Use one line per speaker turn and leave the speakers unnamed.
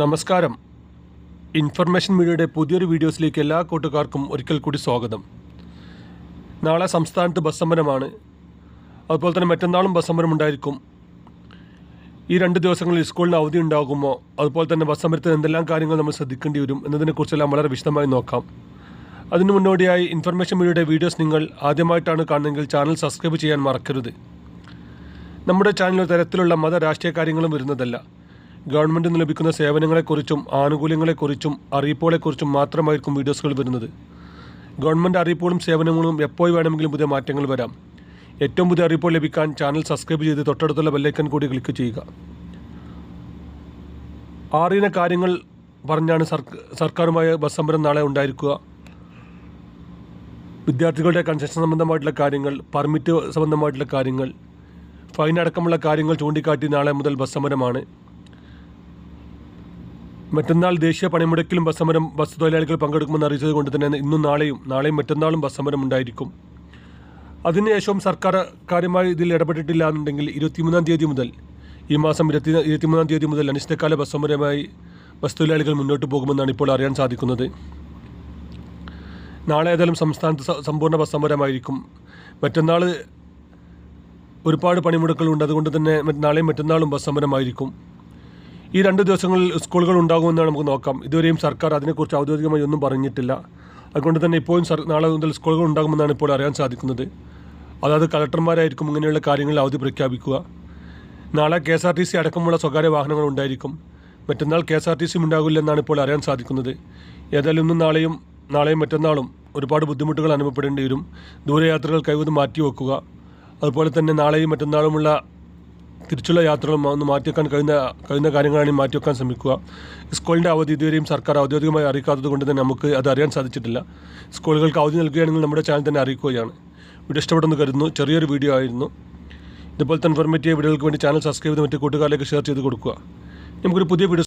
നമസ്കാരം. ഇൻഫർമേഷൻ മീഡിയയുടെ പുതിയൊരു വീഡിയോസിലേക്ക് എല്ലാ കൂട്ടുകാർക്കും ഒരിക്കൽ കൂടി സ്വാഗതം. നാളെ സംസ്ഥാനത്ത് ബസ് സമരമാണ് അതുപോലെ തന്നെ മറ്റന്നാളും ബസ് സമരം ഉണ്ടായിരിക്കും. ഈ രണ്ട് ദിവസങ്ങളിൽ സ്കൂളിന് അവധി ഉണ്ടാകുമോ? അതുപോലെ തന്നെ ബസ് സമരത്തിൽ എന്തെല്ലാം കാര്യങ്ങൾ നമ്മൾ ശ്രദ്ധിക്കേണ്ടി വരും എന്നതിനെക്കുറിച്ചെല്ലാം വളരെ വിശദമായി നോക്കാം. അതിന് മുന്നോടിയായി ഇൻഫർമേഷൻ മീഡിയയുടെ വീഡിയോസ് നിങ്ങൾ ആദ്യമായിട്ടാണ് കാണുന്നതെങ്കിൽ ചാനൽ സബ്സ്ക്രൈബ് ചെയ്യാൻ മറക്കരുത്. നമ്മുടെ ചാനലിൽ തരത്തിലുള്ള മത രാഷ്ട്രീയ കാര്യങ്ങളും വരുന്നതല്ല. ഗവൺമെന്റ് നിന്ന് ലഭിക്കുന്ന സേവനങ്ങളെക്കുറിച്ചും ആനുകൂല്യങ്ങളെക്കുറിച്ചും അറിയിപ്പുകളെക്കുറിച്ചും മാത്രമായിരിക്കും വീഡിയോസുകൾ വരുന്നത്. ഗവൺമെന്റ് അറിയിപ്പുകളും സേവനങ്ങളും എപ്പോൾ വേണമെങ്കിലും പുതിയ മാറ്റങ്ങൾ വരാം. ഏറ്റവും പുതിയ അറിയിപ്പുകൾ ലഭിക്കാൻ ചാനൽ സബ്സ്ക്രൈബ് ചെയ്ത് തൊട്ടടുത്തുള്ള ബെല്ലൈക്കൻ കൂടി ക്ലിക്ക് ചെയ്യുക. ആറിന കാര്യങ്ങൾ പറഞ്ഞാണ് സർക്കാരുമായ ബസ് സമരം നാളെ ഉണ്ടായിരിക്കുക. വിദ്യാർത്ഥികളുടെ കൺസെഷൻ സംബന്ധമായിട്ടുള്ള കാര്യങ്ങൾ പെർമിറ്റ് സംബന്ധമായിട്ടുള്ള കാര്യങ്ങൾ ഫൈൻ അടക്കമുള്ള കാര്യങ്ങൾ ചൂണ്ടിക്കാട്ടി നാളെ മുതൽ ബസ് സമരമാണ് മറ്റന്നാൾ ദേശീയ പണിമുടക്കിലും ബസ് സമരം ബസ് തൊഴിലാളികൾ പങ്കെടുക്കുമെന്ന് അറിയിച്ചത് കൊണ്ട് തന്നെ ഇന്നും നാളെയും നാളെയും മറ്റന്നാളും ബസ് സമരം ഉണ്ടായിരിക്കും അതിനുശേഷവും സർക്കാർ കാര്യമായി ഇതിൽ ഇടപെട്ടിട്ടില്ല എന്നുണ്ടെങ്കിൽ ഇരുപത്തിമൂന്നാം തീയതി മുതൽ ഈ മാസം ഇരുപത്തി ഇരുപത്തിമൂന്നാം തീയതി മുതൽ അനിശ്ചിതകാല ബസ് സമരമായി ബസ് തൊഴിലാളികൾ മുന്നോട്ട് പോകുമെന്നാണ് ഇപ്പോൾ അറിയാൻ സാധിക്കുന്നത്. നാളെ ഏതായാലും സംസ്ഥാനത്ത് സമ്പൂർണ ബസ് സമരമായിരിക്കും മറ്റന്നാൾ ഒരുപാട് പണിമുടക്കുകളുണ്ട് അതുകൊണ്ട് തന്നെ നാളെയും മറ്റന്നാളും ബസ് സമരമായിരിക്കും ഈ രണ്ട് ദിവസങ്ങളിൽ സ്കൂളുകൾ ഉണ്ടാകുമെന്നാണ് നമുക്ക് നോക്കാം. ഇതുവരെയും സർക്കാർ അതിനെക്കുറിച്ച് ഔദ്യോഗികമായി ഒന്നും പറഞ്ഞിട്ടില്ല. അതുകൊണ്ട് തന്നെ ഇപ്പോഴും നാളെ മുതൽ സ്കൂളുകൾ ഉണ്ടാകുമെന്നാണ് ഇപ്പോൾ അറിയാൻ സാധിക്കുന്നത്. അതായത് കളക്ടർമാരായിരിക്കും ഇങ്ങനെയുള്ള കാര്യങ്ങളിൽ അവധി പ്രഖ്യാപിക്കുക. നാളെ K S R T C അടക്കമുള്ള സ്വകാര്യ വാഹനങ്ങൾ ഉണ്ടായിരിക്കും. മറ്റന്നാൾ കെ എസ് ആർ ടി സിയും ഉണ്ടാകില്ലെന്നാണ് ഇപ്പോൾ അറിയാൻ സാധിക്കുന്നത്. ഏതായാലും ഇന്നും നാളെയും നാളെയും മറ്റന്നാളും ഒരുപാട് ബുദ്ധിമുട്ടുകൾ അനുഭവപ്പെടേണ്ടി വരും. ദൂരയാത്രകൾ കഴിവതും മാറ്റിവെക്കുക. അതുപോലെ തന്നെ നാളെയും മറ്റന്നാളുമുള്ള തിരിച്ചുള്ള യാത്രകളും ഒന്ന് മാറ്റിവെക്കാൻ കഴിയുന്ന കഴിയുന്ന കാര്യങ്ങളാണ് മാറ്റിവെക്കാൻ ശ്രമിക്കുക. സ്കൂളിന്റെ അവധി ഇതുവരെയും സർക്കാർ ഔദ്യോഗികമായി അറിയിക്കാത്തത് കൊണ്ട് തന്നെ നമുക്ക് അത് അറിയാൻ സാധിച്ചിട്ടില്ല. സ്കൂളുകൾക്ക് അവധി നൽകുകയാണെങ്കിൽ നമ്മുടെ ചാനൽ തന്നെ അറിയിക്കുകയാണ്. വീഡിയോ ഇഷ്ടപ്പെടുന്നു കരുതുന്നു. ചെറിയൊരു വീഡിയോ ആയിരുന്നു. ഇതുപോലത്തെ ഇൻഫോർമേറ്റീവ് വീഡിയോകൾക്ക് വേണ്ടി ചാനൽ സബ്സ്ക്രൈബ് ചെയ്ത് മറ്റു കൂട്ടുകാരിലേക്ക് ഷെയർ ചെയ്ത് കൊടുക്കുക. നമുക്കൊരു പുതിയ വീഡിയോ